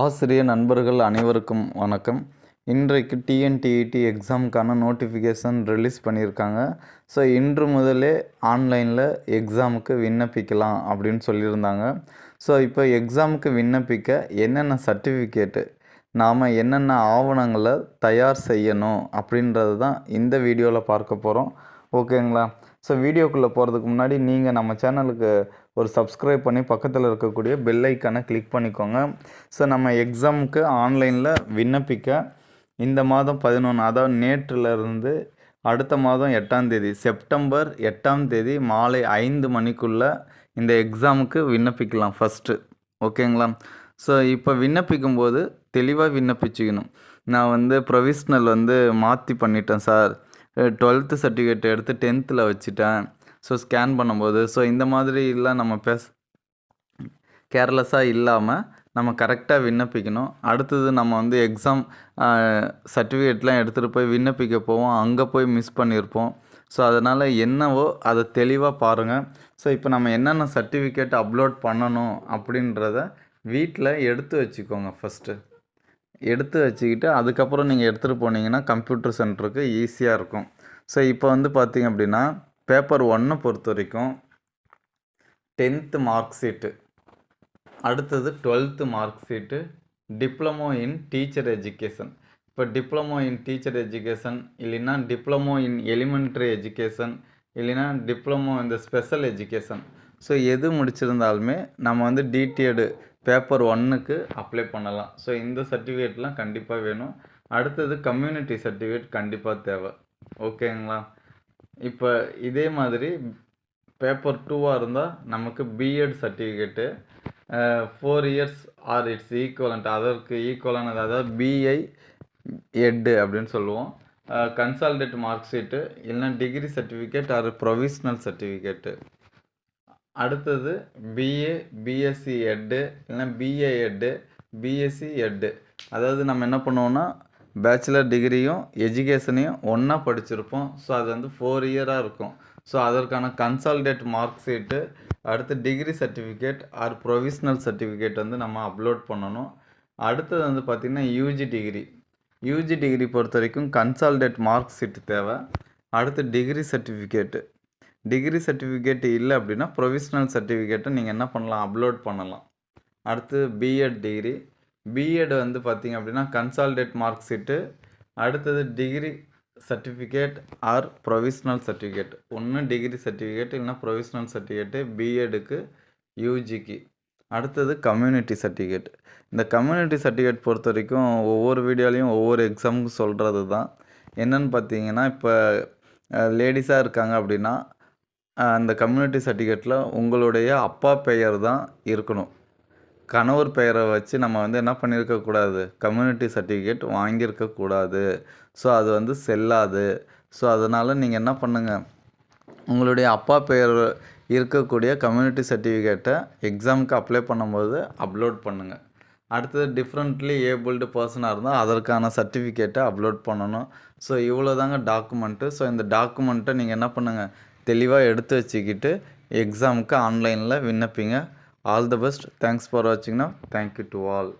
ஆசிரிய நண்பர்கள் அனைவருக்கும் வணக்கம். இன்றைக்கு டிஎன்டிஇடி எக்ஸாமுக்கான நோட்டிஃபிகேஷன் ரிலீஸ் பண்ணியிருக்காங்க. ஸோ இன்று முதலே ஆன்லைனில் எக்ஸாமுக்கு விண்ணப்பிக்கலாம் அப்படின்னு சொல்லியிருந்தாங்க. ஸோ இப்போ எக்ஸாமுக்கு விண்ணப்பிக்க என்னென்ன சர்டிஃபிகேட்டு நாம் என்னென்ன ஆவணங்களை தயார் செய்யணும் அப்படின்றது தான் இந்த வீடியோவில் பார்க்க போகிறோம் ஓகேங்களா? ஸோ வீடியோக்குள்ளே போகிறதுக்கு முன்னாடி நீங்கள் நம்ம சேனலுக்கு ஒரு சப்ஸ்கிரைப் பண்ணி பக்கத்தில் இருக்கக்கூடிய பெல் ஐக்கானை கிளிக் பண்ணிக்கோங்க. ஸோ நம்ம எக்ஸாமுக்கு ஆன்லைனில் விண்ணப்பிக்க இந்த மாதம் பதினொன்று அதாவது நேற்றிலிருந்து அடுத்த மாதம் எட்டாம் தேதி செப்டம்பர் எட்டாம் தேதி மாலை ஐந்து மணிக்குள்ளே இந்த எக்ஸாமுக்கு விண்ணப்பிக்கலாம் ஃபஸ்ட்டு ஓகேங்களா? ஸோ இப்போ விண்ணப்பிக்கும் போது தெளிவாக விண்ணப்பிச்சுக்கணும். நான் வந்து ப்ரொவிஷ்னல் வந்து மாற்றி பண்ணிட்டேன் சார் டுவெல்த்து சர்டிஃபிகேட் எடுத்து டென்த்தில் வச்சுட்டேன். ஸோ ஸ்கேன் பண்ணும்போது ஸோ இந்த மாதிரிலாம் நம்ம பேச கேர்லெஸ்ஸாக இல்லாமல் நம்ம கரெக்டாக விண்ணப்பிக்கணும். அடுத்தது நம்ம வந்து எக்ஸாம் சர்டிஃபிகேட்லாம் எடுத்துகிட்டு போய் விண்ணப்பிக்க போவோம். அங்கே போய் மிஸ் பண்ணியிருப்போம் ஸோ அதனால் என்னவோ அதை தெளிவாக பாருங்கள் ஸோ இப்போ நம்ம என்னென்ன சர்டிஃபிகேட் அப்லோட் பண்ணணும் அப்படின்றத வீட்டில் எடுத்து வச்சுக்கோங்க ஃபஸ்ட்டு எடுத்து வச்சுக்கிட்டு அதுக்கப்புறம் நீங்கள் எடுத்துகிட்டு போனீங்கன்னா கம்ப்யூட்டர் சென்டருக்கு ஈஸியாக இருக்கும். ஸோ இப்போ வந்து பார்த்தீங்க அப்படின்னா பேப்பர் ஒன்னை பொறுத்த வரைக்கும் டென்த்து மார்க் ஷீட்டு அடுத்தது twelfth mark sheet diploma in teacher education இப்போ டிப்ளமோ இன் டீச்சர் எஜுகேஷன் இல்லைன்னா டிப்ளமோ இன் எலிமெண்ட்ரி எஜுகேஷன் இல்லைன்னா டிப்ளமோ இந்த ஸ்பெஷல் எஜுகேஷன் ஸோ எது முடிச்சிருந்தாலுமே நம்ம வந்து டிடிஎடு பேப்பர் ஒன்னுக்கு அப்ளை பண்ணலாம். ஸோ இந்த சர்டிஃபிகேட்லாம் கண்டிப்பாக வேணும். அடுத்தது கம்யூனிட்டி சர்டிஃபிகேட் கண்டிப்பாக தேவை. ஓகேங்களா இப்போ இதே மாதிரி பேப்பர் டூவாக இருந்தால் நமக்கு B Ed certificate four years or it's equivalent அதற்கு ஈக்குவலானது அதாவது பிஐ எட்டு அப்படின்னு சொல்லுவோம். கன்சால்டேட் மார்க் ஷீட்டு இல்லைன்னா degree certificate or provisional certificate அடுத்தது பிஏ பிஎஸ்சி எட்டு இல்லைன்னா பிஏ எட்டு பிஎஸ்சி எட்டு அதாவது நம்ம என்ன பண்ணுவோம்னா பேச்சுலர் டிகிரியும் எஜுகேஷனையும் ஒன்றா படிச்சிருப்போம். ஸோ அது வந்து ஃபோர் இயராக இருக்கும். ஸோ அதற்கான கன்சால்டேட் மார்க் ஷீட்டு அடுத்து degree certificate or provisional certificate வந்து நம்ம அப்லோட் பண்ணணும். அடுத்தது வந்து பார்த்திங்கன்னா யூஜி டிகிரி யூஜி டிகிரி பொறுத்த வரைக்கும் கன்சால்டேட் மார்க் ஷீட் தேவை. அடுத்து டிகிரி சர்டிஃபிகேட்டு டிகிரி சர்டிஃபிகேட் இல்லை அப்படின்னா ப்ரொவிஷ்னல் சர்டிஃபிகேட்டை நீங்கள் என்ன பண்ணலாம்? அப்லோட் பண்ணலாம். அடுத்து பிஎட் டிகிரி பிஎட் வந்து பார்த்திங்க அப்படின்னா கன்சால்டேட் மார்க் ஷீட்டு அடுத்தது degree certificate or provisional certificate ஒன்று டிகிரி சர்டிஃபிகேட் இல்லைனா ப்ரொவிஷ்னல் சர்டிஃபிகேட்டு பிஎடுக்கு யூஜிக்கு அடுத்தது கம்யூனிட்டி சர்டிஃபிகேட் இந்த கம்யூனிட்டி சர்டிஃபிகேட் பொறுத்த வரைக்கும் ஒவ்வொரு வீடியோலையும் ஒவ்வொரு எக்ஸாமுக்கு சொல்கிறது தான் என்னென்னு பார்த்தீங்கன்னா இப்போ லேடிஸாக இருக்காங்க அப்படின்னா அந்த கம்யூனிட்டி சர்டிஃபிகேட்டில் உங்களுடைய அப்பா பெயர் தான் இருக்கணும். கணவர் பெயரை வச்சு நம்ம வந்து என்ன பண்ணியிருக்கக்கூடாது? கம்யூனிட்டி சர்டிஃபிகேட் வாங்கியிருக்கக்கூடாது. ஸோ அது வந்து செல்லாது. ஸோ அதனால் நீங்கள் என்ன பண்ணுங்கள் உங்களுடைய அப்பா பெயர் இருக்கக்கூடிய கம்யூனிட்டி சர்டிஃபிகேட்டை எக்ஸாமுக்கு அப்ளை பண்ணும்போது அப்லோட் பண்ணுங்கள் அடுத்தது டிஃப்ரெண்ட்லி ஏபிள்டு பர்சனாக இருந்தால் அதற்கான சர்டிஃபிகேட்டை அப்லோட் பண்ணணும். ஸோ இவ்வளோ தாங்க டாக்குமெண்ட்டு. ஸோ இந்த டாக்குமெண்ட்டை நீங்கள் என்ன பண்ணுங்கள் தெளிவாக எடுத்து வச்சுக்கிட்டு எக்ஸாமுக்கு ஆன்லைனில் விண்ணப்பிங்க. All the best thanks for வாட்சிங்னா thank you to all